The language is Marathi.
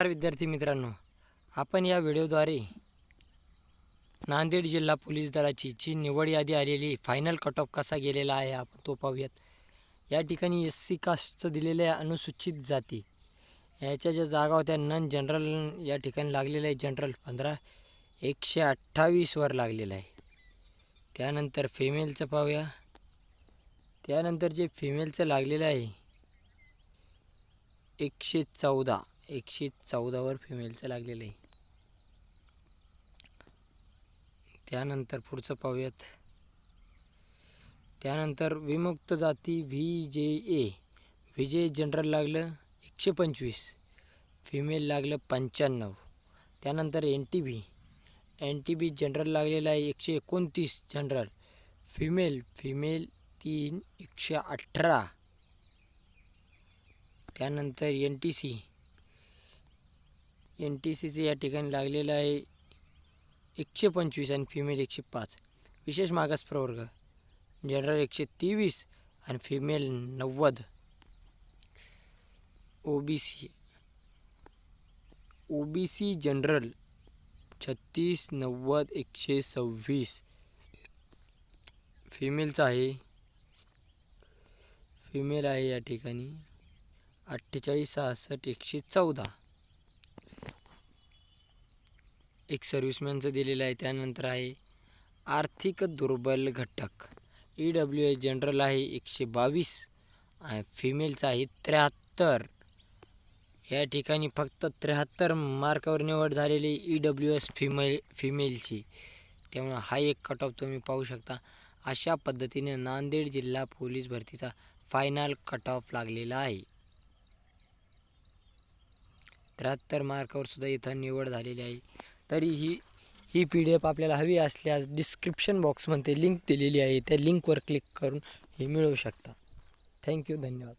नमस्कार विद्यार्थी मित्रांनो आपण या व्हिडिओद्वारे नांदेड जिल्हा पोलीस दलाची जी निवड यादी आलेली फायनल कट ऑफ कसा गेलेला आहे आपण तो पाहूयात. या ठिकाणी एस सी कास्टचं दिलेलं आहे अनुसूचित जाती. याच्या ज्या जागा होत्या नन जनरल या ठिकाणी लागलेलं आहे जनरल पंधरा एकशे अठ्ठावीसवर लागलेलं आहे. त्यानंतर फिमेलचं पाहूया. त्यानंतर जे फिमेलचं लागलेलं आहे एकशे चौदा. एकशे चौदावर फिमेलचं लागलेलं आहे. त्यानंतर पुढचं पाहूयात. त्यानंतर विमुक्त जाती व्ही जे ए. व्ही जे जनरल लागलं एकशे पंचवीस. फिमेल लागलं पंच्याण्णव. त्यानंतर N T B N T B general लागलेलं आहे एकशे एकोणतीस जनरल फिमेल फिमेल तीन एकशे अठरा. त्यानंतर N T C N T सीचे या ठिकाणी लागलेलं आहे एकशे पंचवीस आणि फिमेल एकशे पाच. विशेष मागास प्रवर्ग. जनरल एकशे तेवीस आणि फिमेल नव्वद. O B C O B C general छत्तीस नव्वद एकशे सव्वीस. फिमेलचं आहे. फिमेल आहे या ठिकाणी. अठ्ठेचाळीस सहासष्ट एकशे चौदा. एक सर्व्हिसमॅनचं दिलेलं आहे त्यानंतर आहे आर्थिक दुर्बल घटक. ई डब्ल्यू एस जनरल आहे एकशे बावीस आणि फिमेलचं आहे त्र्याहत्तर. या ठिकाणी फक्त त्र्याहत्तर मार्कावर निवड झालेली ई डब्ल्यू एस फिमेल फिमेलची त्यामुळे हा एक कट ऑफ तुम्ही पाहू शकता. अशा पद्धतीने नांदेड जिल्हा पोलीस भरतीचा फायनल कट ऑफ लागलेला आहे. त्र्याहत्तर मार्कावर सुद्धा इथं निवड झालेली आहे. तरी ही ही पी डी एफ आपल्याला हवी असल्यास डिस्क्रिप्शन बॉक्समध्ये लिंक दिलेली आहे. त्या लिंकवर क्लिक करून हे मिळवू शकता. थँक्यू धन्यवाद.